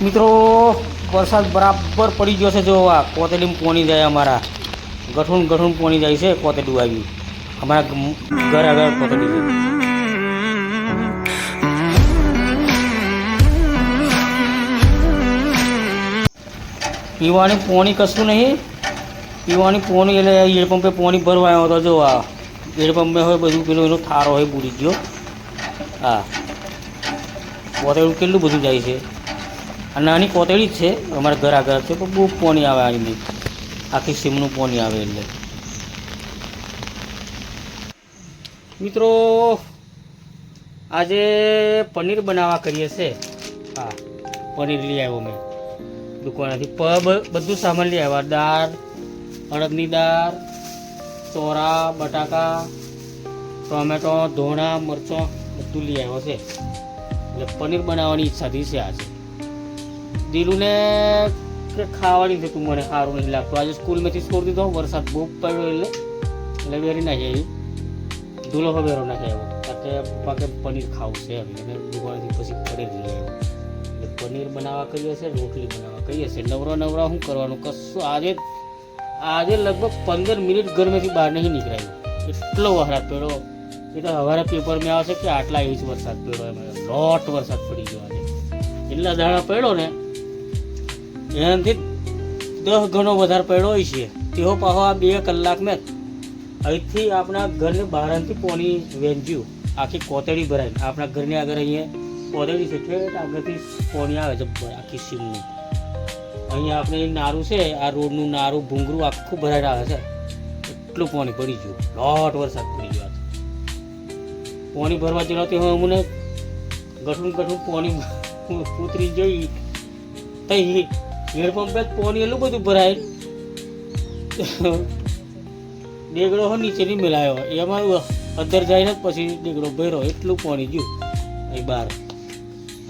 મિત્રો, વરસાદ બરાબર પડી ગયો છે. જો આ કોતેડીમાં પોણી જાય અમારા. ગઠુણ ગઠુણ પોણી જાય છે કોતેડું આવ્યું અમારા ઘર આગળ કોતેડી પીવાની પોણી કશું નહીં. પીવાની પોણી એટલે પંપે પોણી ભરવા આવ્યો હતો. જો આ હોય બધું પેલું એનો થારો હોય બુડી ગયો. હા. કોતેડું કેટલું બધું જાય છે? આ નાની કોતળી જ છે. અમારા ઘર આગળ છે, પણ બહુ પોણી આવે આની આખી સીમનું પોણી આવે એટલે. મિત્રો, આજે પનીર બનાવવા કરીએ છે. હા, પનીર લઈ આવ્યો મેં. દુકાનેથી પબ, બધું સામાન લઈ આવ્યા. દાળ, અડદની દાળ, ચોરા, બટાકા, ટોમેટો, ધોણા, મરચો, બધું લઈ આવ્યો છે. એટલે પનીર બનાવવાની ઈચ્છાથી છે આજે. દિલુને ખાવાની છે તું મને સારું નહીં લાગતું. આજે સ્કૂલમાંથી છોડી દીધો, વરસાદ બહુ પડ્યો એટલે એટલે વેરી ના જાય ધૂલો હવેરો ના કારણ કે પાકે પનીર ખાવું છે એટલે દુકાનેથી પછી પનીર લઈ એટલે પનીર બનાવવા કહીએ છે, રોટલી બનાવવા કહીએ છે. નવરા નવરા શું કરવાનું? કશું આજે આજે લગભગ પંદર મિનિટ ગરમેથી બહાર નહીં નીકળાયું. એટલો વરસાદ પડ્યો. એ તો હવારે પેપરમાં આવે છે કે આટલા ઇંચ વરસાદ પડ્યો એમ. લોટ વરસાદ પડી ગયો આજે. એટલા દાડા પડ્યો ને એનાથી દસ ગણો વધારે પડ્યો હોય છે. તેઓ પાછો આ બે કલાક મેં અહીંથી આપણા ઘરની બહારથી પોની વેંચ્યું. આખી કોતળી ભરાય આપણા ઘરની આગળ અહીંયા કોતળી છે. ઠેઠ આગળથી પોની આવે છે આખી સીમની. અહીંયા આપણે નારું છે, આ રોડનું નારું, ભૂંગરું આખું ભરાઈ આવે છે. એટલું પાણી પડી ગયું. લોટ વરસાદ પડી ગયો. પાણી ભરવા જેલો તે અમને ગઠું ગઠું પાણી ઉતરી જઈ તઈ હેડપંપે પંપે પાણી એટલું બધું ભરાય. ડેગડો હો નીચેની મેલાયો એમાં અંદર જઈને પછી ડેગડો ભર્યો એટલું પાણી ગયું એ બહાર.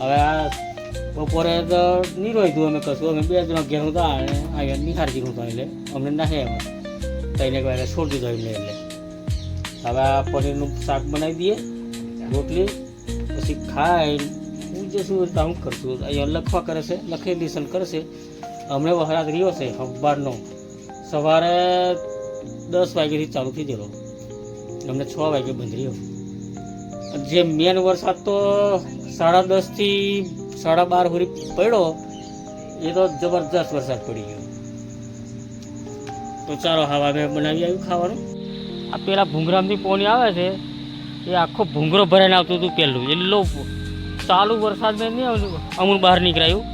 હવે આ બપોરે તો નહીં રોઈતું અમે કશું. અમે બે જણા ઘેર હતા અને અહીંયા નિહાળજી હતા એટલે અમને નાખે એમ. તઈને કહે છોડી દીધો એમને એટલે હવે આ પનીરનું શાક બનાવી દઈએ. રોટલી, પછી ખાઈ હું શું હું કરશું. અહીંયા લખવા કરે છે, લખી દિશન કરે છે. હમણાં વહરાત રહ્યો છે, હબ્બારનો. સવારે દસ વાગ્યાથી ચાલુ થઈ ગયેલો. અમને છ વાગે બંધ રહ્યો. જે મેન વરસાદ તો સાડા દસથી સાડા બાર સુધી પડ્યો, એ તો જબરદસ્ત વરસાદ પડી ગયો. તો ચાલો, હવા મેં બનાવી આવ્યું ખાવાનું. આ પેલા ભૂંગરામથી પોણી આવે છે, એ આખો ભૂંગરો ભરાઈને આવતું હતું પહેલું એટલો ચાલુ વરસાદ મેં નહીં આવતું અમુક બહાર નીકળાયું.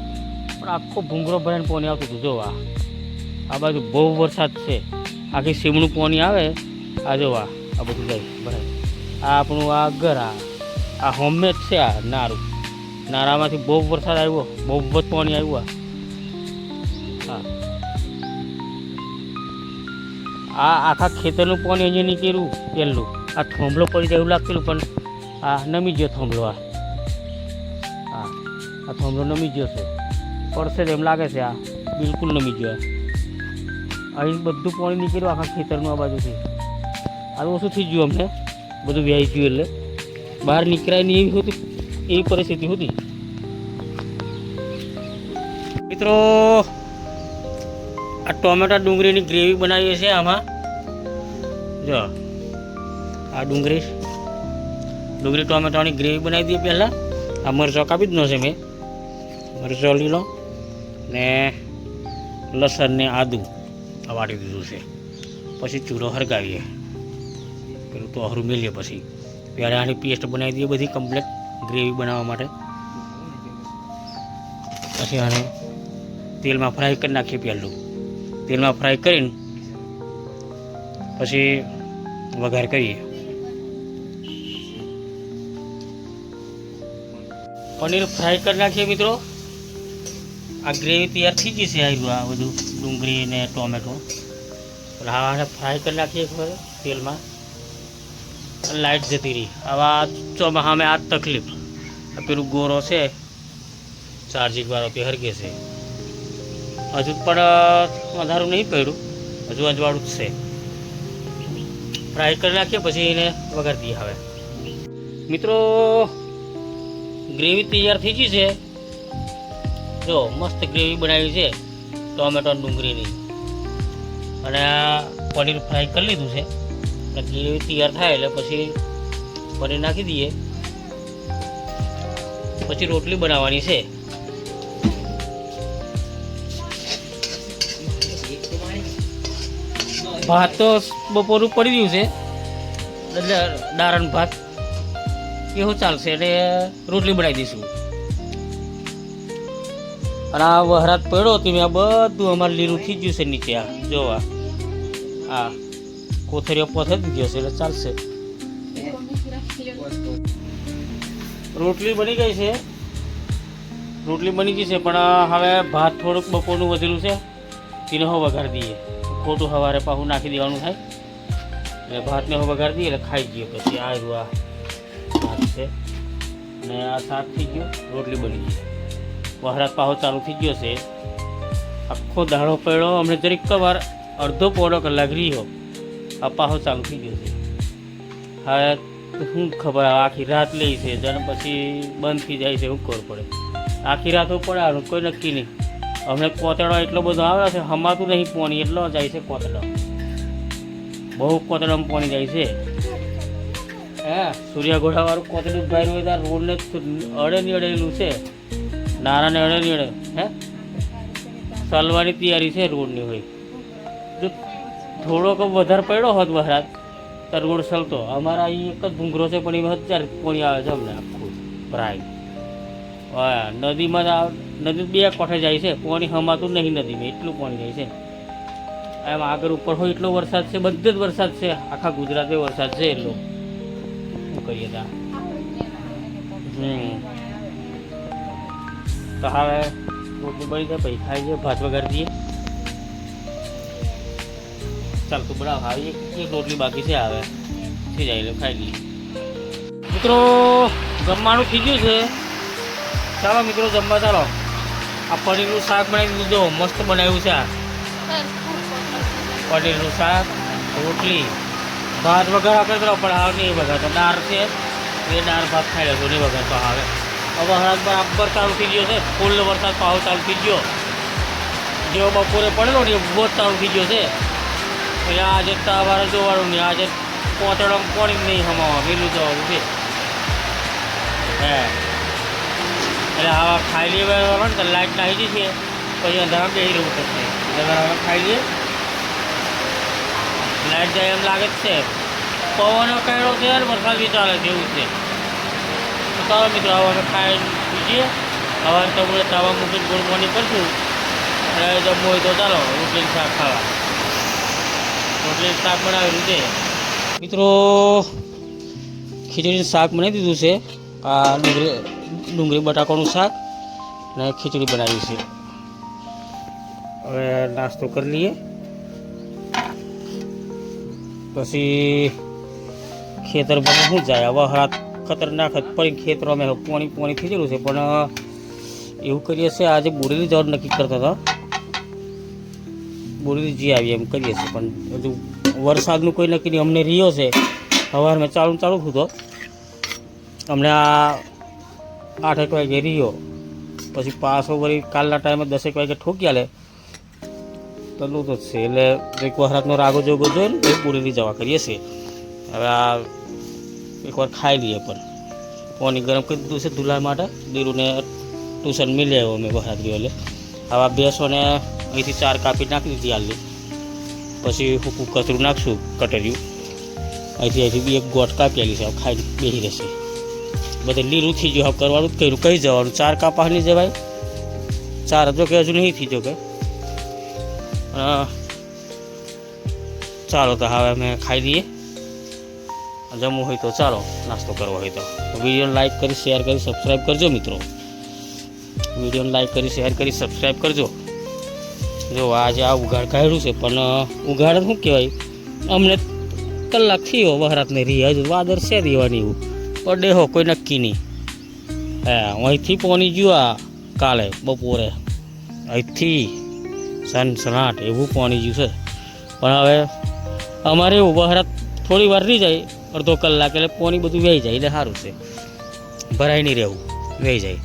પણ આખો ભૂંગરો ભરાઈને પોણી આવતું હતું, જો આ. બાજુ બહુ વરસાદ છે. આખી સીમણું પોણી આવે, આ જો આ બધું જાય ભરાય. આ આપણું આ ઘર, આ આ હોમમેડ છે આ નારું. નારામાંથી બહુ વરસાદ આવ્યો, બહુ જ પાણી આવ્યું આ. હા. આ આખા ખેતરનું પાણી અહીંયા નીકળ્યું પહેલું આ થોંભલો પડી જાય એવું લાગતું પણ આ નમી ગયો થોંભલો આ. હા. આ થોમરો નમી ગયો છે. પડશે જ એમ લાગે છે આ. બિલકુલ નમી ગયો અહીં બધું પાણી નીકળ્યું આખા ખેતરનું આ બાજુથી. આ ઓછું થઈ ગયું અમને. બધું વ્યાઈ ગયું એટલે. બહાર નીકળાય નહીં એવી હતી, એવી પરિસ્થિતિ હતી. મિત્રો, આ ટોમેટા ડુંગળીની ગ્રેવી બનાવીએ છીએ આમાં. જો, આ ડુંગળી. ડુંગળી ટોમેટાની ગ્રેવી બનાવી દઈએ પહેલાં. આ મરચો કાપી નો છે મેં. મરચો લીલો ને લસણ ને આદું આ દીધું છે. પછી ચૂલો હરગાવીએ. પેલું તો હરું મેલીએ પછી. ત્યારે આની પેસ્ટ બનાવી દઈએ બધી કમ્પ્લેટ ગ્રેવી બનાવવા માટે. પછી આને તેલમાં ફ્રાય કરી નાખીએ પહેલું. તેલમાં ફ્રાય કરીને પછી વઘાર કરીએ. પનીર ફ્રાય કરી નાખીએ મિત્રો. આ ગ્રેવી તૈયાર થઈ ગઈ છે આવ્યું આ બધું ડુંગળી ને ટોમેટો. આને ફ્રાય કરી નાખીએ એક તેલમાં. લાઇટ જતી રહી. હવે આ ચોમાસામાં આ તકલીફ. પેલું ગોરો છે, ચાર્જિંગ વાળો તે હરગે છે. હજુ પણ વધારું નહીં પડ્યું. હજુ અજવાળું જ છે. ફ્રાય કરી નાખીએ, પછી એને વગાડી દઈએ હવે. મિત્રો ગ્રેવી તૈયાર થઈ ગઈ છે. જો, મસ્ત ગ્રેવી બનાવી છે ટોમેટો ડુંગળીની. અને આ પનીર ફ્રાય કરી લીધું છે. અને ગ્રેવી તૈયાર થાય એટલે પછી પનીર નાખી દઈએ. પછી રોટલી બનાવવાની છે. ભાત તો બપોરું પડી ગયું છે. એટલે દારણ ભાત. એવું ચાલશે એટલે રોટલી બનાવી દઈશું. અને આ વહરાત પડ્યો તમે આ બધું અમારે લીલું થઈ ગયું છે નીચે, આ જોવા આ કોથળીઓ પથરી ગયો છે, એટલે ચાલશે. રોટલી બની ગઈ છે. રોટલી બની ગઈ છે, પણ હવે ભાત થોડુંક બપોરનું વધેલું છે. તેને હો વઘાર દઈએ. ખોટું સવારે પાછું નાખી દેવાનું થાય. એટલે ભાતને હો વઘાર દઈએ એટલે ખાઈ જઈએ પછી, આ આ. છે. અને આ શાક થઈ ગયું, રોટલી બની ગઈ. વહરાત પાહો ચાલુ થઈ ગયો છે. આખો દાડો પડ્યો અમને દરેક વાર અડધો પોણો કલાક રહ્યો. આ પાહો ચાલુ થઈ ગયો છે. હવે શું ખબર, આખી રાત લઈ છે, જેને પછી બંધ થઈ જાય છે શું ખબર પડે. આખી રાત પડે કોઈ નક્કી નહીં. અમને કોતડો એટલો બધો આવે છે, હમાતું નહીં, પોણી એટલો જાય છે કોતડો બહુ કોતડામાં પોણી જાય છે. હે સૂર્યઘોડાવાળું કોતડું ભાઈ હોય ત્યાં રોડને અડે ની અડેલું છે. નારાને અડે ની અડે, હે? સલવાની તૈયારી છે રોડની હોય. જો થોડોક વધારે પડ્યો હોત મહારાજ, તો રોડ સલતો. અમારા અહીં એક જ ભૂંગરો છે, પણ એમાં હજાર પોણી આવે છે અમને આખું પ્રાય હા નદીમાં નદી બે કોઠે જાય છે પાણી હમાતું નહીં નદીમાં, એટલું પાણી જાય છે. એમ આગળ ઉપર હોય એટલો વરસાદ છે, બધે જ વરસાદ છે. આખા ગુજરાતમાં વરસાદ છે એટલો. કરીએ ત્યાં હમ. તો હવે રોટલી બની જાય પછી ખાઈ જાય ભાત વગર દઈએ. ચાલ તું બરાબર આવી એક એક રોટલી બાકી છે હવે. થઈ જાય ખાઈ લઈએ. મિત્રો જમવાનું થઈ ગયું છે. ચાલો મિત્રો જમવા ચાલો. આ પનીરનું શાક બનાવી દીધું જો મસ્ત બનાવ્યું છે આ. પનીરનું શાક રોટલી. ભાત વગર આપણે કરો પણ હાવ નહીં વગર તો દાળ છે. એ દાળ ભાત ખાઈ લેજો નહીં વગર તો હવે હવે હરાત બરાબર ચાલુ થઈ ગયો છે. ફૂલ વરસાદ પાવ ચાલુ થઈ ગયો. જેવો બપોરે પડેલો ને બહુ જ ચાલુ થઈ ગયો છે. એટલે આજે તમારે જોવાનું નહીં આજે પોતડો પાણી નહીં હમાવા પેલું જવાનું છે. હે. એટલે હવે ખાઈ લઈએ બરાબર ને તો લાઈટ નાખી છે. પછી અંધારામાં બેસી રહેવું પડશે. એટલે ખાઈ લઈએ. લાઈટ જાય એમ લાગે જ છે. પવનો કાયડો છે અને વરસાદ બી ચાલે એવું છે. ચાલો મિત્રો, હવે અમે ખાઈ પૂછીએ હવાને તમને તાવા મૂકીને ગુડ મોર્નિંગ કરશું. અને જમવું હોય તો ચાલો, રોટલી શાક ખાવા. રોટલી શાક બનાવેલું છે. મિત્રો, ખીચડીનું શાક બનાવી દીધું છે. આ ડુંગળી ડુંગળી બટાકાનું શાક અને ખીચડી બનાવી છે. હવે નાસ્તો કરી લઈએ. પછી ખેતર બને શું જાય. હવે હાથ ખતરનાક પડી ખેતરો અમે પોણી પોણી થઈ ગયેલું છે. પણ એવું કરીએ છીએ, આજે બોરેલી જવાનું નક્કી કરતા હતા. બોરેલી જઈ આવીએ એમ કરીએ છીએ. પણ, હજુ વરસાદનું કોઈ નક્કી નહીં. અમને રહ્યો છે. સવારમાં ચાલુ ને ચાલુ થતો અમને આ આઠેક વાગે રહ્યો. પછી પાછો વળી કાલના ટાઈમે દસેક વાગે ઠોકી આલે તો છે, એટલે એક વખતનો રાગો જોગો જોઈને પછી બોરેલી જવા કરીએ છીએ. હવે આ એકવાર ખાઈ લઈએ પણ. પાણી ગરમ કરી દીધું છે ધુલા માટે. દીરુને ટ્યુશન મિલે આવ્યો મેં વખત ગયો એટલે. હવે બેસોને અહીંથી ચાર કાપી નાખી દીધી હાલની પછી હું કચરું નાખશું, કટરિયું. અહીંથી અહીંથી બી એક ગોટ કાપી આલી છે ખાઈ બેસી રહેશે. બધે લીલું થઈ ગયું, હવે કરવાનું જ કર્યું. કઈ જવાનું? ચાર કાપા નહીં જવાય? ચાર જો કે હજુ નહીં થઈ જો કે ચાલો તો હવે અમે ખાઈ લઈએ. જમવું હોય તો ચાલો, નાસ્તો કરવો હોય તો. વિડીયોને લાઈક કરી શેર કરી સબસ્ક્રાઈબ કરજો મિત્રો. વિડીયોને લાઈક કરી શેર કરી સબસ્ક્રાઈબ કરજો. જો આજે આ ઉઘાડ કાઢ્યું છે, પણ ઉઘાડ શું કહેવાય? અમને કલાક થયો, વહરાતને રહી હજુ વાદર છે રહેવાની એવું. પણ દેહો, કોઈ નક્કી નહીં. હે, અહીંથી પહોંચી ગયું આ કાલે, બપોરે. અહીંથી સનસનાટ એવું પાણી ગયું છે. પણ હવે અમારે ઊભા વહરાત થોડી વાર રહી જાય, અડધો કલાક એટલે પોણી બધું વહી જાય, એટલે સારું છે. ભરાય નહીં રહેવું, વહી જાય.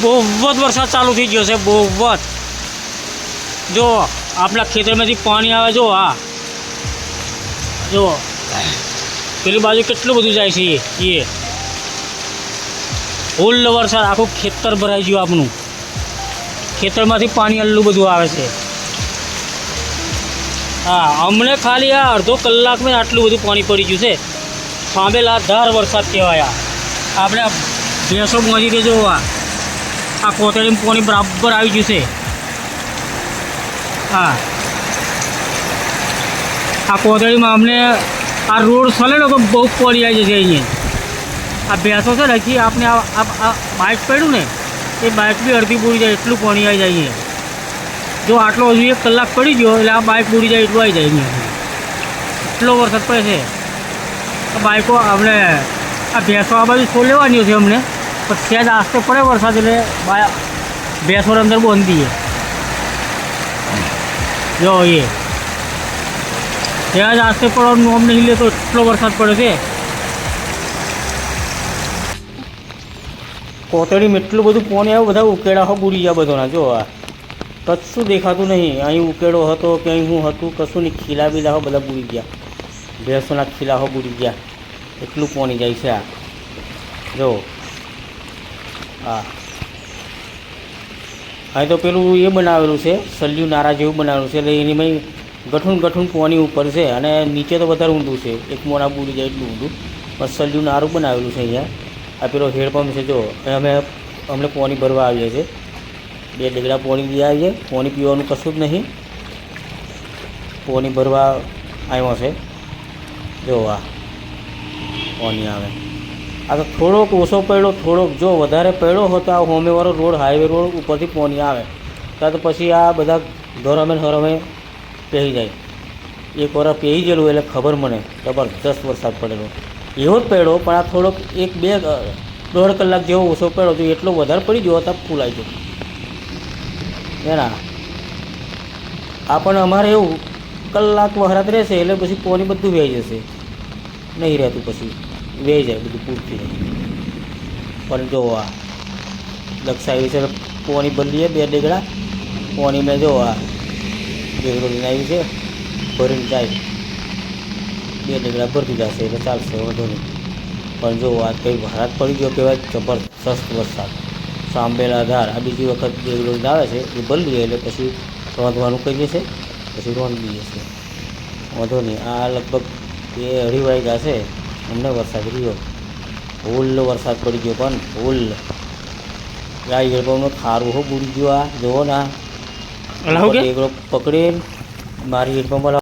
બહુ જ વરસાદ ચાલુ થઈ ગયો છે બહુ જ જો આપણા ખેતરમાંથી પાણી આવે જો આ જો પેલી બાજુ કેટલું બધું જાય છે એ. ફૂલ વરસાદ આખું ખેતર ભરાઈ ગયું આપણું. ખેતરમાંથી પાણી આટલું બધું આવે છે. હા, અમને ખાલી આ અડધો કલાકમાં આટલું બધું પાણી પડી ગયું છે. સાંભેલા ધાર વરસાદ કહેવાય આપણે ભેંસો પહોંચી દેજો આ. આ કોતળીમાં પાણી બરાબર આવી ગયું છે. હા. આ કોતળીમાં અમને આ રોડ ચાલે ને તો બહુ પાણી આવી જશે અહીંયા. આ ભેંસો છે હજી આપણે આ બાઇક પડ્યું ને, એ બાઇક બી અડધી પૂરી જાય એટલું પાણી આવી જાય જો આટલો હજુ એક કલાક પડી ગયો, એટલે આ બાઇક પૂરી જાય એટલું આવી જાય એટલો વરસાદ પડે છે. આ બાઇકો આપણે આ ભેંસો આ બાજુ છોડ લેવાની છે અમને, પણ સહેજ આસ્તો પડે વરસાદ એટલે બા ભેંસો અંદર બાંધી જો એ. સહેજ આસ્તે પડવાનું અમને નહીં લેતો એટલો વરસાદ પડે છે. કોતડીમાં એટલું બધું પોણી આવ્યું બધા ઉકેડા હો બુરી ગયા બધાના, જો આ. કશું દેખાતું નહીં. અહીં ઉકેડો હતો કે અહીં હું હતું, કશું નહીં. ખીલા બીલા હો બધા બુરી ગયા. ભેંસોના ખીલા હો બુરી ગયા. એટલું પોણી જાય છે આ. જો. હા અહીં તો પેલું એ બનાવેલું છે, સલ્યું નારા જેવું બનાવેલું છે, એટલે એની ગઠું ગઠું પાણી ઉપર છે, અને નીચે તો વધારે ઊંડું છે. એક મોડા બુરી જાય એટલું ઊંડું. પણ સલ્યું નારું બનાવેલું છે અહીંયા. આ પેલો હેડપંપ છે જો, એ અમે, અમને પાણી ભરવા આવીએ છીએ. બે ડગડા પાણી લઈ આવીએ. પાણી પીવાનું કશું જ નહીં. પાણી ભરવા આવ્યો છે. જો આ, પાણી આવે. આ તો થોડોક ઓછો પડ્યો, થોડોક જો વધારે પડ્યો હોત આ હોમેવાળો રોડ હાઈવે રોડ ઉપરથી પાણી આવે. ત્યાં તો પછી આ બધા ગરમે ને હરમે પહેરી જાય. એક વાર પહેરી ગયેલું એટલે ખબર મને. જબરદસ્ત વરસાદ પડેલો. એવો જ પડ્યો પણ આ થોડોક એક બે દોઢ કલાક જેવો ઓછો પડ્યો તો એટલો વધારે પડી ગયો હતા ફૂલાઈ ગયો. એના આ પણ અમારે એવું કલાક વહરાત રહેશે, એટલે પછી પોની બધું વેઈ જશે. નહીં રહેતું પછી વેઈ જાય બધું પૂરથી પણ જો આ લક્ષાવી છે પોની બદલીએ બે ડેગડા પોની મેં જો આ ડેગડો લઈને આવી છે, ભરીને જાય. બે ડેગડા ભરતી જશે એટલે ચાલશે વાંધો નહીં. પણ જો આ કંઈ વરાત પડી ગયો કહેવાય જબરદસ્ત વરસાદ. સાંભેલા ધાર આ બીજી વખત ડેગડો રોજ આવે છે એ બદલીએ એટલે પછી રોંધવાનું કહી છે પછી રોંધી જશે વાંધો નહીં આ લગભગ બે અઢી વાગે જશે અમને વરસાદ રહ્યો. ફૂલ વરસાદ પડી ગયો પણ ફૂલ. ગાય ગરબાનું ખારું હો બુડી ગયો આ જુઓ ના પકડી મારી હેડપંપ